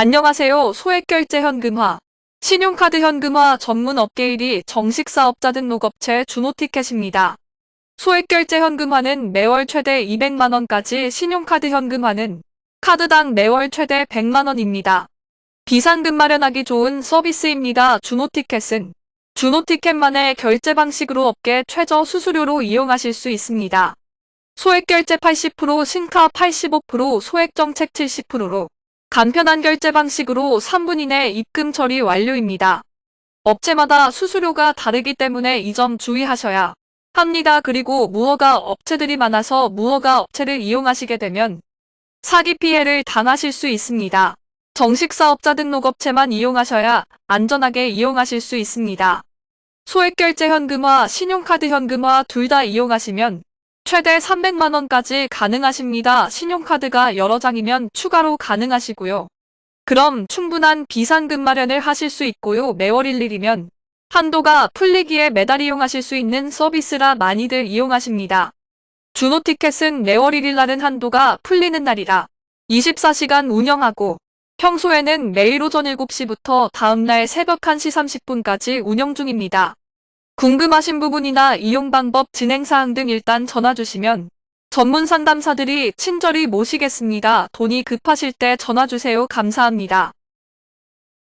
안녕하세요. 소액결제 현금화. 신용카드 현금화 전문 업계 1위 정식 사업자 등록업체 준호티켓입니다. 소액결제 현금화는 매월 최대 200만원까지 신용카드 현금화는 카드당 매월 최대 100만원입니다. 비상금 마련하기 좋은 서비스입니다. 준호티켓은 준호티켓만의 결제 방식으로 업계 최저 수수료로 이용하실 수 있습니다. 소액결제 80%, 신카 85%, 소액정책 70%로 간편한 결제 방식으로 3분 이내 입금 처리 완료입니다. 업체마다 수수료가 다르기 때문에 이 점 주의하셔야 합니다. 그리고 무허가 업체들이 많아서 무허가 업체를 이용하시게 되면 사기 피해를 당하실 수 있습니다. 정식 사업자 등록업체만 이용하셔야 안전하게 이용하실 수 있습니다. 소액결제 현금화, 신용카드 현금화 둘 다 이용하시면 최대 300만원까지 가능하십니다. 신용카드가 여러 장이면 추가로 가능하시고요. 그럼 충분한 비상금 마련을 하실 수 있고요. 매월 1일이면 한도가 풀리기에 매달 이용하실 수 있는 서비스라 많이들 이용하십니다. 준호 티켓은 매월 1일 날은 한도가 풀리는 날이라 24시간 운영하고 평소에는 매일 오전 7시부터 다음날 새벽 1시 30분까지 운영 중입니다. 궁금하신 부분이나 이용 방법, 진행 사항 등 일단 전화 주시면 전문 상담사들이 친절히 모시겠습니다. 돈이 급하실 때 전화 주세요. 감사합니다.